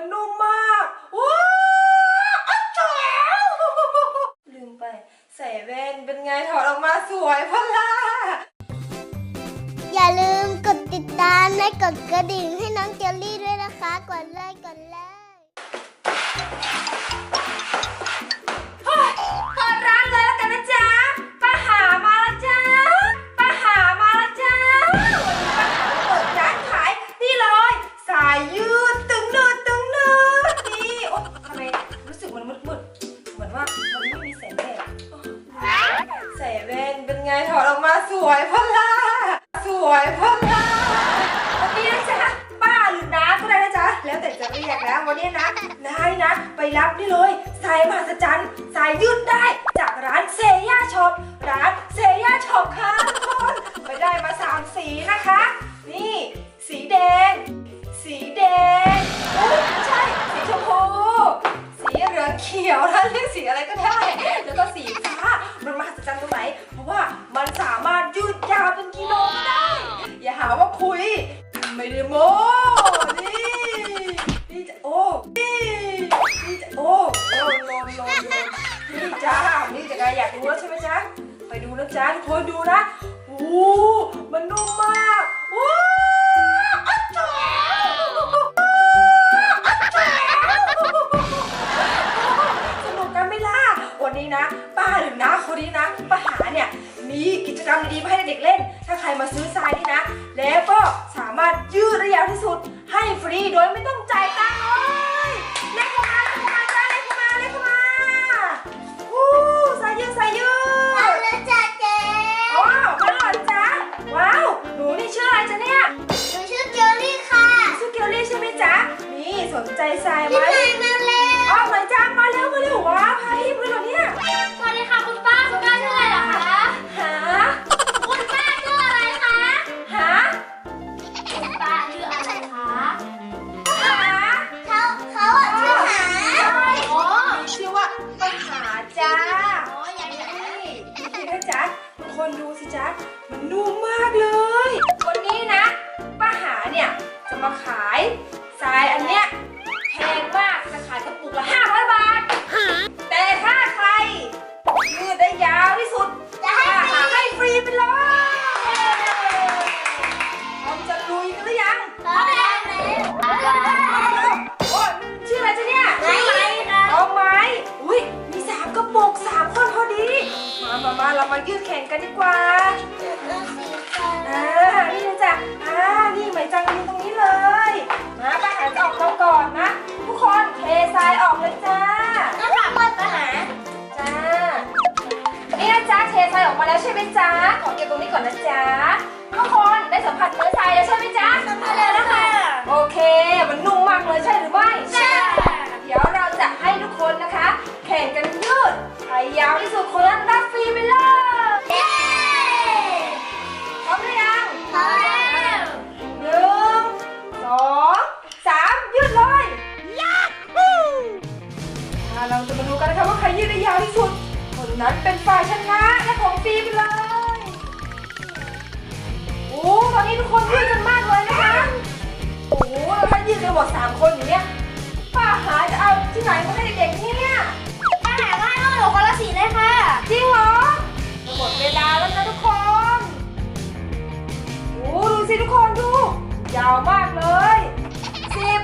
มันนุ่มมากว้าวอัจฉริยะลืมไป ใส่แว่นเป็นไงถอดออกมาสวยพล่าอย่าลืมกดติดตามและกดกระดิ่งให้น้องเจลลี่ด้วยนะคะ กดไลค์กด วยพล่าสวยพล่าวันนี้นะจ๊ะป้าหรือน้าก็ได้นะจ๊ะแล้วแต่จะเรียกนะวันนี้นะนายนะ ไปรับนี่เลยสายมหัศจรรย์สายยืดได้จากร้านเซย่าช็อปร้านเซย่าช็อปค่ะ โลนโลนโลนโลนนี่จ้า นี่จะไงอยากดูแล้วใช่ไหมจ๊ะ ไปดูนะจ๊ะทุกคนดูนะโอ้มันนุ่มมากว้าอัจฉริยะอัจฉริยะสนุกกันไหม่ล่ะ วันนี้นะ ป้าหรือนะคนนี้นะป้าหาเนี่ย มีกิจกรรมดีๆมาให้เด็กเล่น ถ้าใครมาซื้อทรายนี่นะ แล้วก็สามารถยืดระยะที่สุดให้ฟรีโดยไม่ต้องจ่ายตังค์เลย สนใจทรายไหมพี่นายมาแล้วอ้าวไหนจ๊ะมาเร็วมาเร็วว้าวพาพี่มาเลยเหรอเนี่ยสวัสดีค่ะคุณป้าคุณป้าชื่ออะไรเหรอคะหาคุณป้าชื่ออะไรคะหาคุณป้าชื่ออะไรคะหาเขาเขาอะชื่อหาใช่โอ้มีชื่อว่าป้าหาจ้าโอ้อย่างนี้นี่นี่นะจ๊ะทุกคนดูสิจ๊ะมันนุ่มมากเลย วันนี้นะป้าหาเนี่ยจะมาขายทรายอันเนี้ย จ๊ะเททรายออกมาแล้วใช่ไหมจ๊ะขอเก็บตรงนี้ก่อนนะจ๊ะทุกคนได้สัมผัสเนื้อทรายแล้วใช่ไหมจ๊ะสัมผัสแล้วนะคะโอเค มันนุ่มมากเลยใช่หรือไม่ใช่เดี๋ยวเราจะให้ทุกคนนะคะ แข่งกันยืดใครยาวที่สุดคนนั้นรับฟรีไปเลยเย้พร้อมหรือยังพร้อมแล้วหนึ่งสองสามยืดเลยอ่าเราจะมาดูกันนะคะว่าใครยืดได้ยาวที่สุดคนนั้นเป็นาวมากเลยสิบ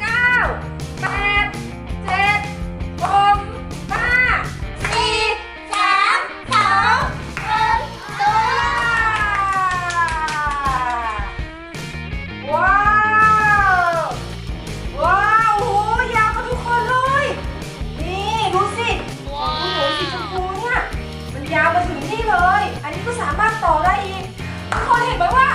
เก้าแปดเจ็ดหกห้าสี่สามสองหนึ่งศูนย์ว้าว ว้าวโหยาวกันทุกคนเลย นี่ดูสิของคุณหนูสีชมพูเนี่ยมันยาวมาถึงนี่เลย อันนี้ก็สามารถต่อได้อีกทุกคนเห็นไหมว่า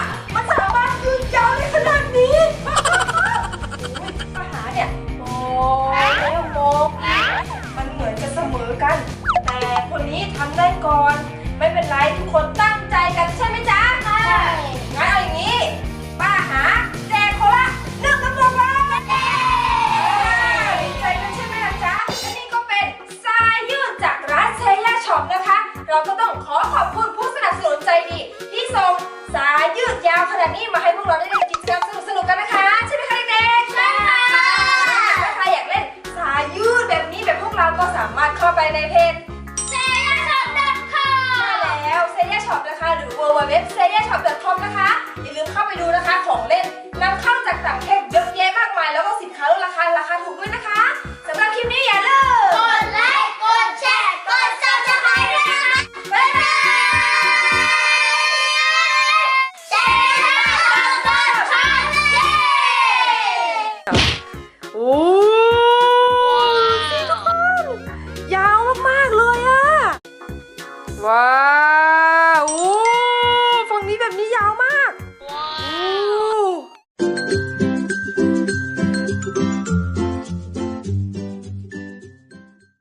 สายยืดยาวขนาดนี้มาให้พวกเราได้เล่นกิจกรรมสนุกๆกันนะคะ ใช่ไหมคะเด็กๆใช่ค่ะถ้าใครอยากเล่นสายยืดแบบนี้แบบพวกเราก็สามารถเข้าไปในเพจ